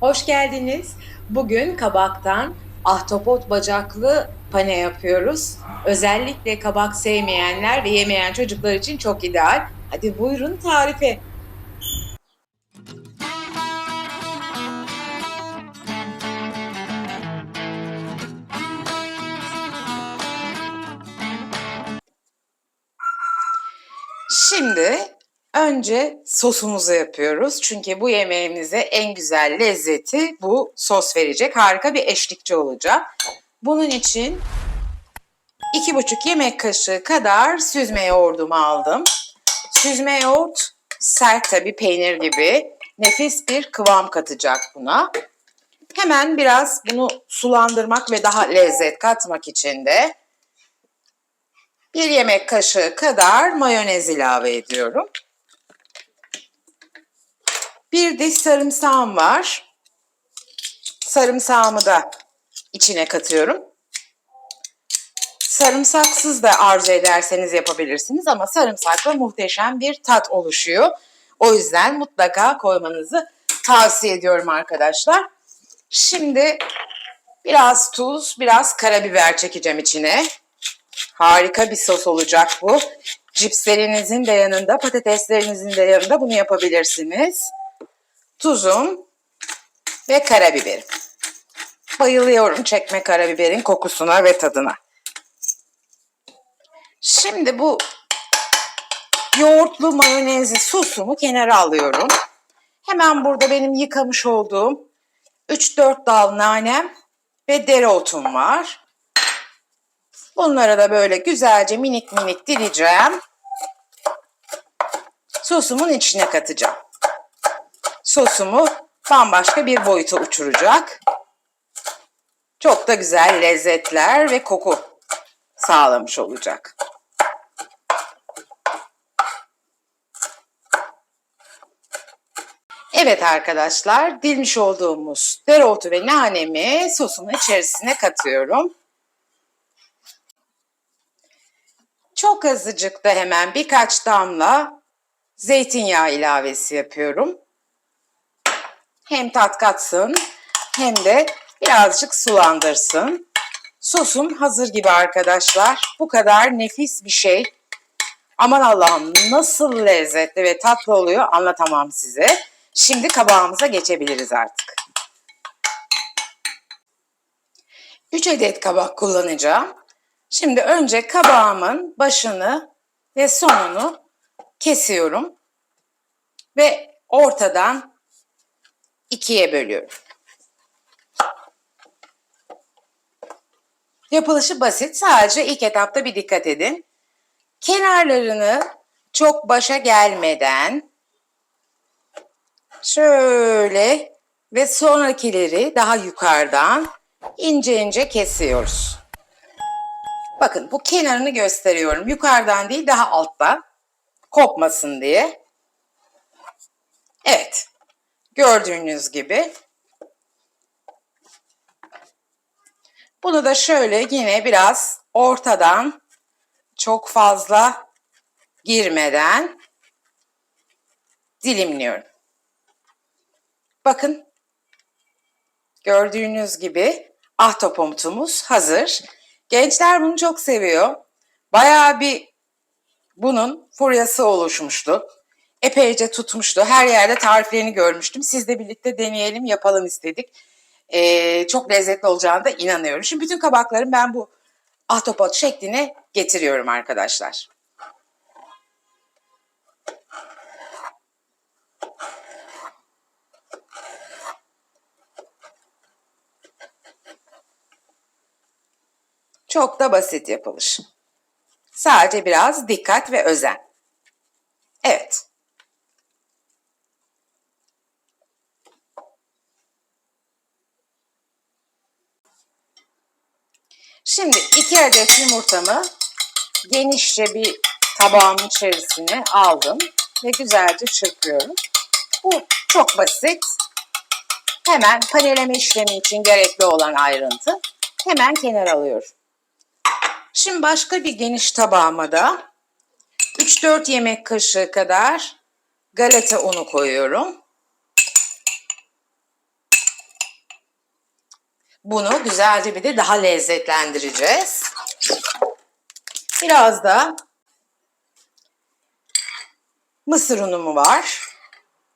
Hoş geldiniz. Bugün kabaktan ahtapot bacaklı pane yapıyoruz. Özellikle kabak sevmeyenler ve yemeyen çocuklar için çok ideal. Hadi buyurun tarife. Şimdi önce sosumuzu yapıyoruz. Çünkü bu yemeğimize en güzel lezzeti bu sos verecek. Harika bir eşlikçi olacak. Bunun için iki buçuk yemek kaşığı kadar süzme yoğurdumu aldım. Süzme yoğurt sert tabi peynir gibi nefis bir kıvam katacak buna. Hemen biraz bunu sulandırmak ve daha lezzet katmak için de bir yemek kaşığı kadar mayonez ilave ediyorum. Bir diş sarımsağım var. Sarımsağımı da içine katıyorum. Sarımsaksız da arzu ederseniz yapabilirsiniz ama sarımsakla muhteşem bir tat oluşuyor. O yüzden mutlaka koymanızı tavsiye ediyorum arkadaşlar. Şimdi biraz tuz, biraz karabiber çekeceğim içine. Harika bir sos olacak bu. Cipslerinizin de yanında, patateslerinizin de yanında bunu yapabilirsiniz. Tuzum ve karabiberim. Bayılıyorum çekme karabiberin kokusuna ve tadına. Şimdi bu yoğurtlu mayonezli sosumu kenara alıyorum. Hemen burada benim yıkamış olduğum 3-4 dal nanem ve dereotum var. Bunları da böyle güzelce minik minik dileceğim. Sosumun içine katacağım. Sosumu bambaşka bir boyuta uçuracak. Çok da güzel lezzetler ve koku sağlamış olacak. Evet arkadaşlar, dilmiş olduğumuz dereotu ve nanemi sosumun içerisine katıyorum. Çok azıcık da hemen birkaç damla zeytinyağı ilavesi yapıyorum. Hem tat katsın hem de birazcık sulandırsın. Sosum hazır gibi arkadaşlar. Bu kadar nefis bir şey. Aman Allah'ım nasıl lezzetli ve tatlı oluyor anlatamam size. Şimdi kabağımıza geçebiliriz artık. 3 adet kabak kullanacağım. Şimdi önce kabağımın başını ve sonunu kesiyorum ve ortadan ikiye bölüyorum. Yapılışı basit. Sadece ilk etapta bir dikkat edin. Kenarlarını çok başa gelmeden şöyle ve sonrakileri daha yukarıdan ince ince kesiyoruz. Bakın bu kenarını gösteriyorum. Yukarıdan değil daha alttan. Kopmasın diye. Evet. Gördüğünüz gibi. Bunu da şöyle yine biraz ortadan çok fazla girmeden dilimliyorum. Bakın. Gördüğünüz gibi ahtapotumuz hazır. Gençler bunu çok seviyor. Bayağı bir bunun furyası oluşmuştu. Epeyce tutmuştu. Her yerde tariflerini görmüştüm. Sizle birlikte deneyelim, yapalım istedik. Ee, çok lezzetli olacağına da inanıyorum. Şimdi bütün kabakların ben bu ahtapot şekline getiriyorum arkadaşlar. Çok da basit yapılış. Sadece biraz dikkat ve özen. Evet. Şimdi iki adet yumurtamı genişçe bir tabağın içerisine aldım ve güzelce çırpıyorum. Bu çok basit. Hemen paneleme işlemi için gerekli olan ayrıntı. Hemen kenara alıyorum. Şimdi başka bir geniş tabağıma da 3-4 yemek kaşığı kadar galeta unu koyuyorum. Bunu güzelce bir de daha lezzetlendireceğiz. Biraz da mısır unumu var.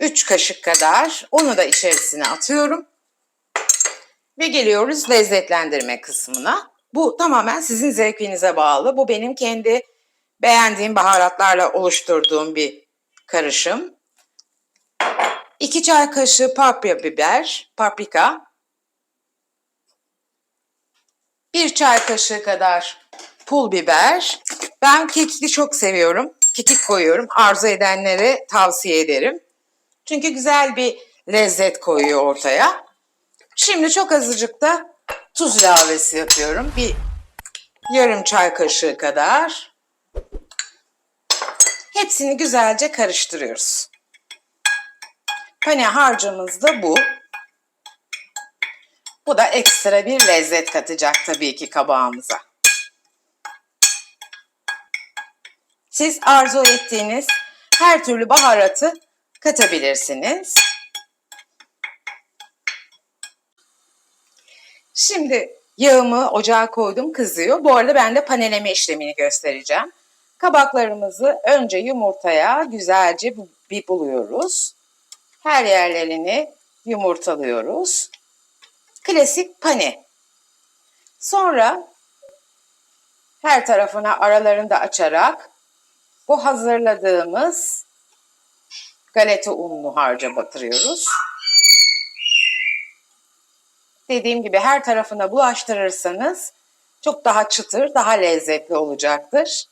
3 kaşık kadar. Onu da içerisine atıyorum. Ve geliyoruz lezzetlendirme kısmına. Bu tamamen sizin zevkinize bağlı. Bu benim kendi beğendiğim baharatlarla oluşturduğum bir karışım. 2 çay kaşığı paprika biber, paprika. 1 çay kaşığı kadar pul biber. Ben kekikli çok seviyorum. Kekik koyuyorum. Arzu edenlere tavsiye ederim. Çünkü güzel bir lezzet koyuyor ortaya. Şimdi çok azıcık da tuz ilavesi yapıyorum. Bir yarım çay kaşığı kadar. Hepsini güzelce karıştırıyoruz. Pane harcımız da bu. Bu da ekstra bir lezzet katacak tabii ki kabağımıza. Siz arzu ettiğiniz her türlü baharatı katabilirsiniz. Şimdi yağımı ocağa koydum kızıyor. Bu arada ben de paneleme işlemini göstereceğim. Kabaklarımızı önce yumurtaya güzelce bir buluyoruz. Her yerlerini yumurtalıyoruz. Klasik pane. Sonra her tarafına aralarını da açarak bu hazırladığımız galeta unlu harca batırıyoruz. Dediğim gibi her tarafına bulaştırırsanız çok daha çıtır, daha lezzetli olacaktır.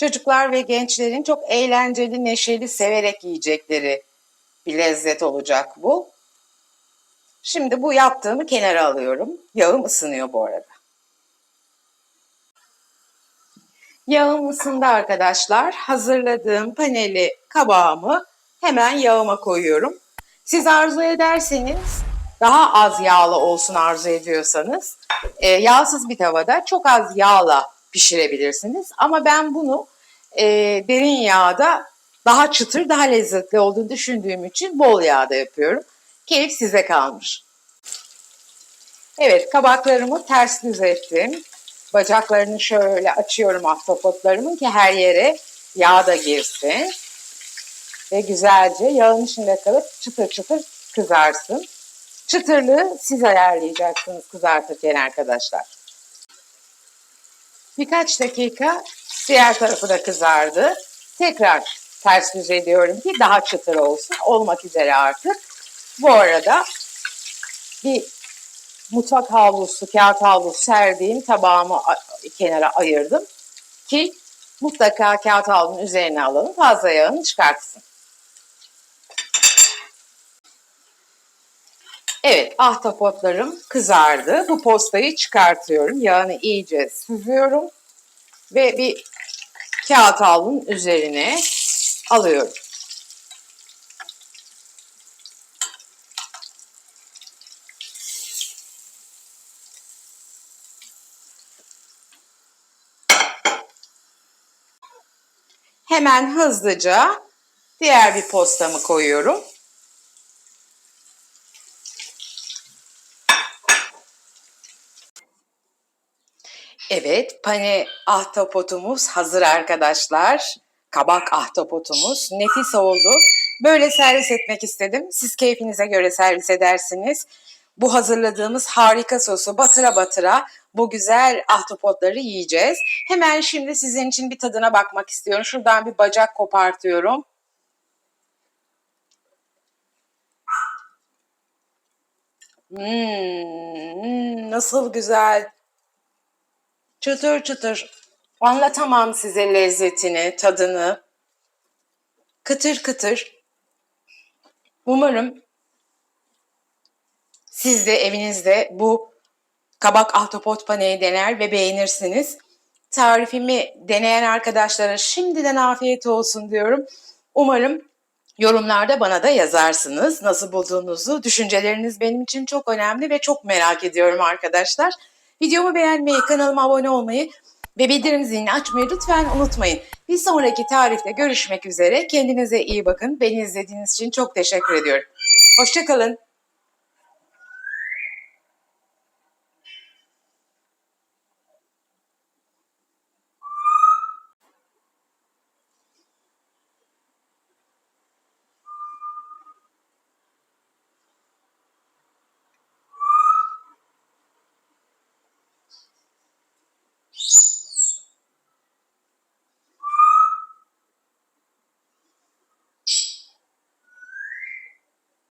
Çocuklar ve gençlerin çok eğlenceli, neşeli, severek yiyecekleri bir lezzet olacak bu. Şimdi bu yaptığımı kenara alıyorum. Yağım ısınıyor bu arada. Yağım ısındı arkadaşlar. Hazırladığım paneli kabağımı hemen yağıma koyuyorum. Siz arzu ederseniz daha az yağlı olsun arzu ediyorsanız e, yağsız bir tavada çok az yağla pişirebilirsiniz. Ama ben bunu e, derin yağda daha çıtır, daha lezzetli olduğunu düşündüğüm için bol yağda yapıyorum. Keyif size kalmış. Evet, kabaklarımı ters düz ettim. Bacaklarını şöyle açıyorum ahtapotlarımın ki her yere yağ da girsin. Ve güzelce yağın içinde kalıp çıtır çıtır kızarsın. Çıtırlığı siz ayarlayacaksınız kızartırken arkadaşlar. Birkaç dakika diğer tarafı da kızardı. Tekrar ters düz ediyorum ki daha çıtır olsun. Olmak üzere artık. Bu arada bir mutfak havlusu, kağıt havlusu serdiğim tabağımı kenara ayırdım. Ki mutlaka kağıt havlunun üzerine alalım. Fazla yağını çıkartsın. Evet, ahtapotlarım kızardı. Bu postayı çıkartıyorum. Yağını iyice süzüyorum. Ve bir kağıt havlunun üzerine alıyorum. Hemen hızlıca diğer bir postamı koyuyorum. Evet, pane ahtapotumuz hazır arkadaşlar. Kabak ahtapotumuz nefis oldu. Böyle servis etmek istedim. Siz keyfinize göre servis edersiniz. Bu hazırladığımız harika sosu batıra batıra bu güzel ahtapotları yiyeceğiz. Hemen şimdi sizin için bir tadına bakmak istiyorum. Şuradan bir bacak kopartıyorum. Hmm, nasıl güzel. Çıtır çıtır. Anlatamam size lezzetini, tadını. Kıtır kıtır. Umarım siz de evinizde bu kabak ahtapot paneyi dener ve beğenirsiniz. Tarifimi deneyen arkadaşlara şimdiden afiyet olsun diyorum. Umarım yorumlarda bana da yazarsınız. Nasıl bulduğunuzu, düşünceleriniz benim için çok önemli ve çok merak ediyorum arkadaşlar. Videomu beğenmeyi, kanalıma abone olmayı ve bildirim zilini açmayı lütfen unutmayın. Bir sonraki tarifte görüşmek üzere. Kendinize iyi bakın. Beni izlediğiniz için çok teşekkür ediyorum. Hoşçakalın.